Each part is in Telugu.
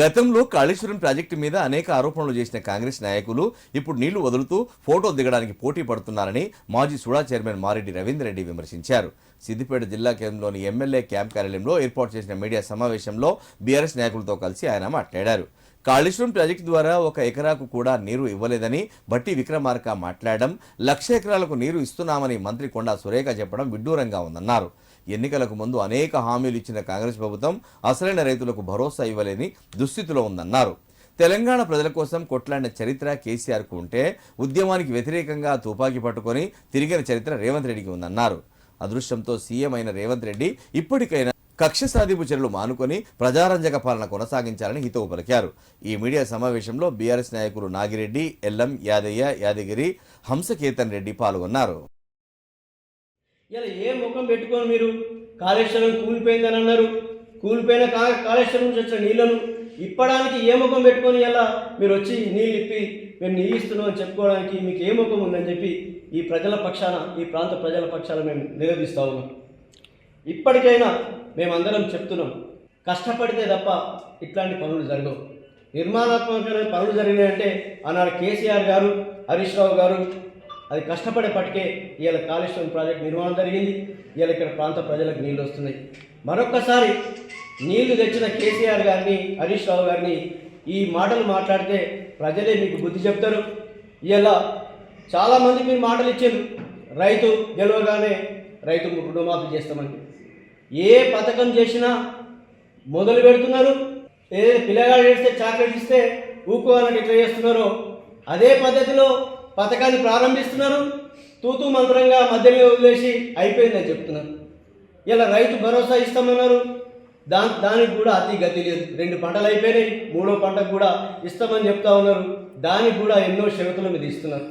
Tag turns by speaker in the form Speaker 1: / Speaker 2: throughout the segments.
Speaker 1: గతంలో కాళేశ్వరం ప్రాజెక్టు మీద అనేక ఆరోపణలు చేసిన కాంగ్రెస్ నాయకులు ఇప్పుడు నీళ్ళు వదులుతూ ఫోటో దిగడానికి పోటీ పడుతున్నారని మాజీ సుడా చైర్మన్ మారెడ్డి రవీంద్రరెడ్డి విమర్శించారు. సిద్దిపేట జిల్లా కేంద్రంలోని ఎమ్మెల్యే క్యాంప్ కార్యాలయంలో ఏర్పాటు చేసిన మీడియా సమావేశంలో బీఆర్ఎస్ నాయకులతో కలిసి ఆయన మాట్లాడారు. కాళేశ్వరం ప్రాజెక్టు ద్వారా ఒక ఎకరాకు కూడా నీరు ఇవ్వలేదని బట్టి విక్రమార్క మాట్లాడడం లక్ష ఎకరాలకు నీరు ఇస్తున్నామని మంత్రి కొండా సురేఖ చెప్పడం విడ్డూరంగా ఉందన్నారు. ఎన్నికలకు ముందు అనేక హామీలు ఇచ్చిన కాంగ్రెస్ ప్రభుత్వం అసలైన రైతులకు భరోసా ఇవ్వలేని దుస్థితిలో ఉందన్నారు. తెలంగాణ ప్రజల కోసం కొట్లాడిన చరిత్ర కేసీఆర్కు ఉంటే ఉద్యమానికి వ్యతిరేకంగా తుపాకీ పట్టుకొని తిరిగిన చరిత్ర రేవంత్ రెడ్డికి ఉందన్నారు. అదృష్టంతో సీఎం అయిన రేవంత్ రెడ్డి ఇప్పటికైనా కక్ష సాధింపు చర్యలు మానుకొని ప్రజారంజక పాలన కొనసాగించాలని హితవు పలికారు. ఈ మీడియా సమావేశంలో బీఆర్ఎస్ నాయకులు నాగిరెడ్డి ఎల్లం యాదయ్య యాదగిరి హంసకేతన్ రెడ్డి పాల్గొన్నారు.
Speaker 2: ఇలా ఏ ముఖం పెట్టుకొని మీరు కాళేశ్వరం కూలిపోయిందని అన్నారు. కూలిపోయిన కా కాళేశ్వరం నుంచి వచ్చిన నీళ్ళను ఇప్పడానికి ఏ ముఖం పెట్టుకొని ఇలా మీరు వచ్చి నీళ్ళు ఇప్పి మేము నీళ్ళు ఇస్తున్నాం అని చెప్పుకోవడానికి మీకు ఏ ముఖం ఉందని చెప్పి ఈ ప్రజల పక్షాన ఈ ప్రాంత ప్రజల పక్షాన మేము నిలదీస్తా ఉన్నాం. ఇప్పటికైనా మేమందరం చెప్తున్నాం కష్టపడితే తప్ప ఇట్లాంటి పనులు జరగవు. నిర్మాణాత్మకమైన పనులు జరిగినాయంటే ఆనాడు కేసీఆర్ గారు హరీష్ రావు గారు. అది కష్టపడేపటికే ఇవాళ కాళేశ్వరం ప్రాజెక్ట్ నిర్మాణం జరిగింది. ఇవాళ ఇక్కడ ప్రాంత ప్రజలకు నీళ్ళు వస్తున్నాయి. మరొక్కసారి నీళ్ళు తెచ్చిన కేసీఆర్ గారిని హరీష్ రావు గారిని ఈ మాటలు మాట్లాడితే ప్రజలే మీకు బుద్ధి చెప్తారు. ఇలా చాలామంది మీరు మాటలు ఇచ్చారు. రైతు గెలవగానే రైతు రుణమాఫీ చేస్తామని ఏ పథకం చేసినా మొదలు పెడుతున్నారు. ఏ పిల్లగాడు చేస్తే చాక్లెట్ ఇస్తే ఊకోవాలని ఎట్లా చేస్తున్నారో అదే పద్ధతిలో పథకాన్ని ప్రారంభిస్తున్నారు. తూతూ మంత్రంగా మధ్యలో వదిలేసి అయిపోయిందని చెప్తున్నారు. ఇలా రైతు భరోసా ఇస్తామన్నారు. దా దానికి కూడా అతి గతి లేదు. రెండు పంటలు అయిపోయినాయి. మూడో పంటకు కూడా ఇస్తామని చెప్తా ఉన్నారు. దానికి కూడా ఎన్నో షరతుల మీద ఇస్తున్నారు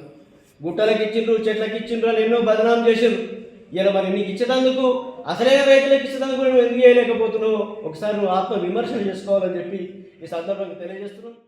Speaker 2: గుట్టలకు ఇచ్చిండ్రు చెట్లకు ఇచ్చిండ్రు అని ఎన్నో బదనాం చేసిండ్రు. ఇలా మరి నీకు ఇచ్చేటందుకు అసలైన రైతులకు ఇచ్చేటందుకు నువ్వు ఎందుకు చేయలేకపోతున్నావు? ఒకసారి నువ్వు ఆత్మ విమర్శలు చేసుకోవాలని చెప్పి ఈ సందర్భంగా తెలియజేస్తున్నాను.